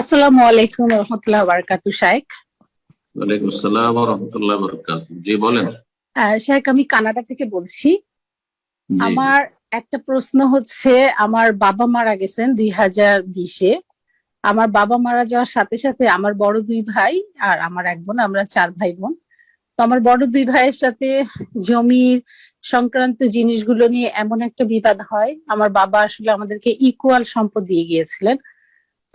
আসসালামু আলাইকুম রহমতুল্লাহ বারকাতু শাইখ ওয়ালাইকুম আসসালাম রহমতুল্লাহ বরকাত জি বলেন। শাইখ আমি কানাডা থেকে বলছি। আমার একটা প্রশ্ন হচ্ছে আমার বাবা মারা গেছেন দুই হাজার বিশে। আমার বাবা মারা যাওয়ার সাথে সাথে আমার বড় দুই ভাই আর আমার এক বোন আমরা চার ভাই বোন। তো আমার বড় দুই ভাইয়ের সাথে জমির সংক্রান্ত জিনিসগুলো নিয়ে এমন একটা বিবাদ হয়। আমার বাবা আসলে আমাদেরকে ইকুয়াল সম্পদ দিয়ে গিয়েছিলেন।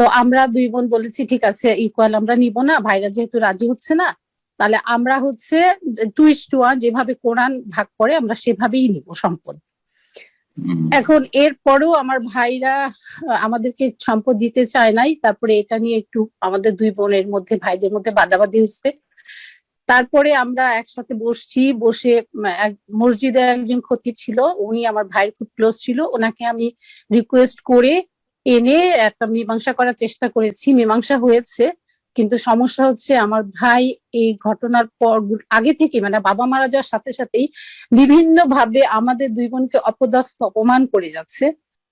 তো আমরা দুই বোন বলেছি ঠিক আছে ইকুয়াল আমরা নিব না ভাইরা যেহেতু রাজি হচ্ছে না তাহলে আমরা হচ্ছে টু ইস টু ওয়ান যেভাবে কোরআন ভাগ করে আমরা সেভাবেই নিব সম্পদ। এখন এর পরেও আমার ভাইরা আমাদেরকে সম্পদ দিতে চায় নাই তারপরে এটা নিয়ে একটু আমাদের দুই বোনের মধ্যে ভাইদের মধ্যে বাদাবাদি হচ্ছে। তারপরে আমরা একসাথে বসছি বসে এক মসজিদের একজন খতিব ছিল উনি আমার ভাইয়ের খুব ক্লোজ ছিল ওনাকে আমি রিকোয়েস্ট করে এনে একটা মীমাংসা করার চেষ্টা করেছি, মীমাংসা হয়েছে। কিন্তু সমস্যা হচ্ছে আমার ভাই এই ঘটনার পর আগে থেকে মানে বাবা মারা যাওয়ার সাথে সাথেই বিভিন্ন ভাবে আমাদের দুই বোনকে অপদস্থ, অপমান করে যাচ্ছে।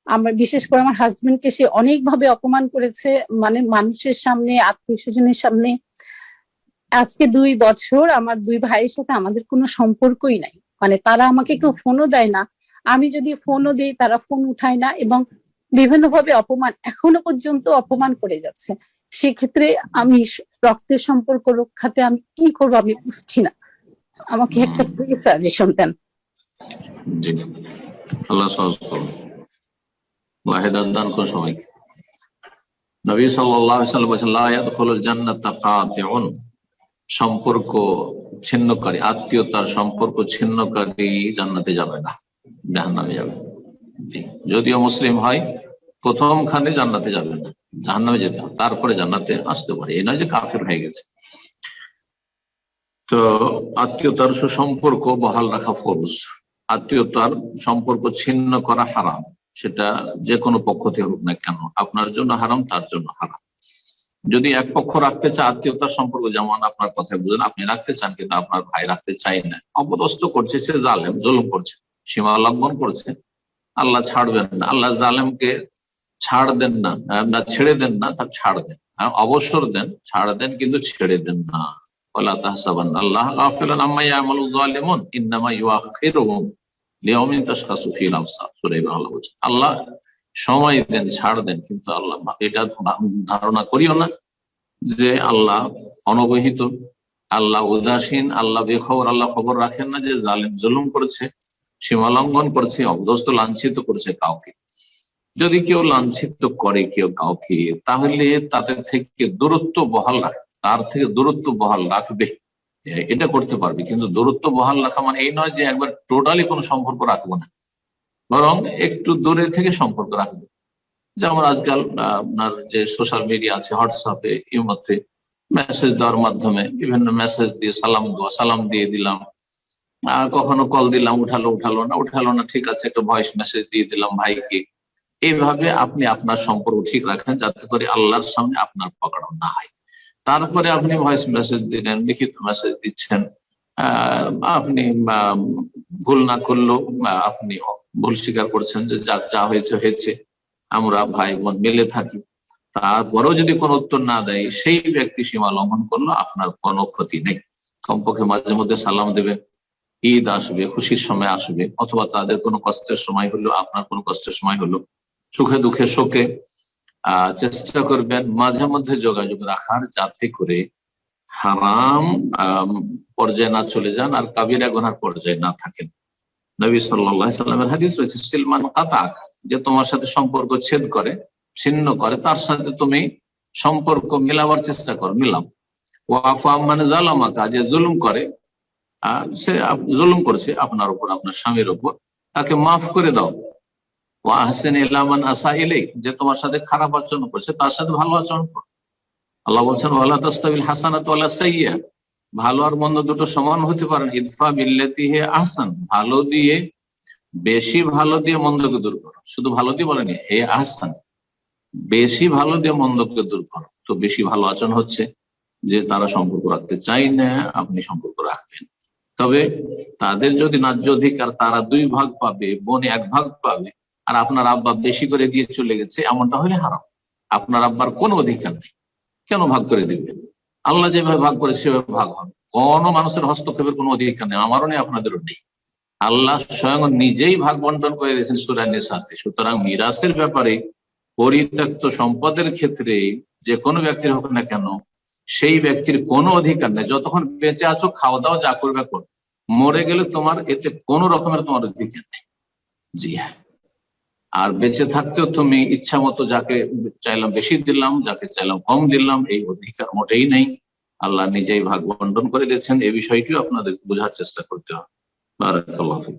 আমার বিশেষ করে আমার হাজবেন্ডকে সে অনেকভাবে অপমান করেছে মানে মানুষের সামনে আত্মীয় স্বজনের সামনে। আজকে দুই বছর আমার দুই ভাইয়ের সাথে আমাদের কোনো সম্পর্কই নাই। মানে তারা আমাকে কেউ ফোনও দেয় না। আমি যদি ফোনও দিই, তারা ফোন উঠায় না এবং বিভিন্নভাবে অপমান এখনও পর্যন্ত অপমান করে যাচ্ছে। সেক্ষেত্রে আমি রক্তের সম্পর্ক রক্ষাতে আমি কি করব আমি বুঝছি না। আমাকে একটা প্লিজ সাজেশন দেন। আল্লাহ সহজ করুন। ওয়াহেদাত দান করুন সবাইকে। নবী সাল্লাল্লাহু আলাইহি ওয়াসাল্লাম বলেছেন, লা জান্নাতা কাতিউন। সম্পর্ক ছিন্নকারী, আত্মীয়তার সম্পর্ক ছিন্নকারী জান্নাতে যাবে না, জাহান্নামে যাবে। যদিও মুসলিম হয় প্রথম খানে জান্নাতে যাবে না, জাহান্নামে যেতে হবে, তারপরে জান্নাতে আসতে পারে। এই নয় যে কাফের হয়ে গেছে। তো আত্মীয়তার সুসম্পর্ক বহাল রাখা ফরজ। আত্মীয়তার সম্পর্ক ছিন্ন করা হারাম, সেটা যে কোনো পক্ষ থেকে হোক না কেন, আপনার জন্য হারাম, তার জন্য হারাম। যদি এক পক্ষ রাখতে চায় আত্মীয়তার সম্পর্ক, যেমন আপনার কথায় বুঝেন আপনি রাখতে চান কিন্তু আপনার ভাই রাখতে চাই না, অপদস্থ করছে, সে জালেম, জুলুম করছে, সীমা লঙ্ঘন করছে আল্লাহ ছাড়বেন না আল্লাহ জালেমকে ছাড় দেন না না ছেড়ে দেন না তার ছাড় দেন। হ্যাঁ, অবসর দেন ছাড় দেন কিন্তু ছেড়ে দেন না। তাহসাবান আল্লাহ গাফিলান আম্মা ইয়ামালু যালিমুন ইন্নামা ইউআখিরুহুম লিয়াউমিন তাশখাসু ফিল আবসার। সূরা ইব্রাহিম বলছেন আল্লাহ সময় দেন ছাড় দেন কিন্তু আল্লাহ এটা ধারণা করিও না যে আল্লাহ অনবহিত আল্লাহ উদাসীন আল্লাহ বেখবর আল্লাহ খবর রাখেন না যে জালিম জুলুম করেছে। সীমা লঙ্ঘন করছে অবদস্ত লাঞ্ছিত করছে কাউকে। যদি কেউ লাঞ্ছিত করে কেউ কাউকে, তাহলে তাদের থেকে দূরত্ব বহাল রাখে, তার থেকে দূরত্ব বহাল রাখবে। এটা করতে পারবে। কিন্তু দূরত্ব বহাল রাখা মানে এই নয় যে একবার টোটালি কোনো সম্পর্ক রাখব না। বরং একটু দূরে থেকে সম্পর্ক রাখবে। যেমন আজকাল আপনার যে সোশ্যাল মিডিয়া আছে, হোয়াটসঅ্যাপে ইমতে, মেসেজ দেওয়ার মাধ্যমে বিভিন্ন মেসেজ দিয়ে সালাম দেওয়া, সালাম দিয়ে দিলাম। কখনো কল দিলাম, উঠালো উঠালো না উঠালো না, ঠিক আছে, একটা ভয়েস মেসেজ দিয়ে দিলাম ভাইকে। এইভাবে আপনি আপনার সম্পর্ক ঠিক রাখেন, যাতে করে আল্লাহর সামনে আপনার পকড়াও না হয় তারপরে আপনি ভয়েস মেসেজ দিলেন, লিখিত মেসেজ দিচ্ছেন। আপনি ভুল না করলেও আপনি ভুল স্বীকার করছেন যে যা যা হয়েছে হয়েছে। আমরা ভাই বোন মিলে থাকি। তারপরেও যদি কোনো উত্তর না দেয়, সেই ব্যক্তি সীমা লঙ্ঘন করল, আপনার কোনো ক্ষতি নেই। কমপক্ষে মাঝে মধ্যে সালাম দেবেন। ঈদ আসবে, খুশির সময় আসবে, অথবা তাদের কোনো কষ্টের সময় হলো আপনার কোনো কষ্টের সময় হলো সুখে দুঃখে শোকে চেষ্টা করবেন মাঝে মধ্যে যোগাযোগ রাখার যাতে করে হারাম পর্যায়ে না চলে যান আর কাবিরা গোনার পর্যায়ে না থাকেন। নবী সাল্লাহ সাল্লামের হাদিস রয়েছে সিলমান কাতাক যে তোমার সাথে সম্পর্ক ছেদ করে, ছিন্ন করে, তার সাথে তুমি সম্পর্ক মিলাবার চেষ্টা কর মিলাম ওয়াফা মানে জালামাকা যে জুলুম করে সে জুলুম করছে আপনার উপর, আপনার স্বামীর উপর। তাকে মাফ করে দাও। আসা যে তোমার সাথে খারাপ আচরণ করছে, তার সাথে ভালো আচরণ কর। আল্লাহ বলছেন, ওয়ালা তাস্তাবিল হাসানাত ভালো আর মন্দ দুটো সমান হতে পারে। ইদফা বিল্লাতি হে আহসান, ভালো দিয়ে, বেশি ভালো দিয়ে মন্দকে দূর করো। শুধু ভালো দিয়ে বলেনি, হে আহসান, বেশি ভালো দিয়ে মন্দকে দূর করো। তো বেশি ভালো আচরণ হচ্ছে যে তারা সম্পর্ক রাখতে চাই না, আপনি সম্পর্ক রাখবেন। তবে তাদের যদি ন্যায্য অধিকার তারা দুই ভাগ পাবে, বোন এক ভাগ পাবে, আর আপনার আব্বা বেশি করে দিয়ে চলে গেছে, এমনটা হলে হারাম। আপনার আব্বার কোনো অধিকার নেই। কেন ভাগ করে দিবে আল্লাহ যেভাবে ভাগ করে সেভাবে ভাগ হবে। কোন মানুষের হস্তক্ষেপের কোনো অধিকার নেই, আমারও নেই, আপনাদেরও নেই। আল্লাহ স্বয়ং নিজেই ভাগ বন্টন করে দিয়েছেন সুরানের সাথে সুতরাং মিরাসের ব্যাপারে পরিত্যক্ত সম্পদের ক্ষেত্রে যে কোনো ব্যক্তির হোক না কেন সেই ব্যক্তির কোনো অধিকার নেই। যতক্ষণ বেঁচে আছো খাওয়া দাওয়া যা করবে, কর। মরে গেলে তোমার এতে কোনো রকমের তোমার অধিকার নেই। জি হ্যাঁ। আর বেঁচে থাকতেও তুমি ইচ্ছা মতো যাকে চাইলাম বেশি দিলাম, যাকে চাইলাম কম দিলাম, এই অধিকার মোটেই নেই। আল্লাহ নিজেই ভাগ বন্টন করে দিয়েছেন। এই বিষয়টিও আপনাদের বোঝার চেষ্টা করতে হবে। বারাকাল্লাহ ফিক।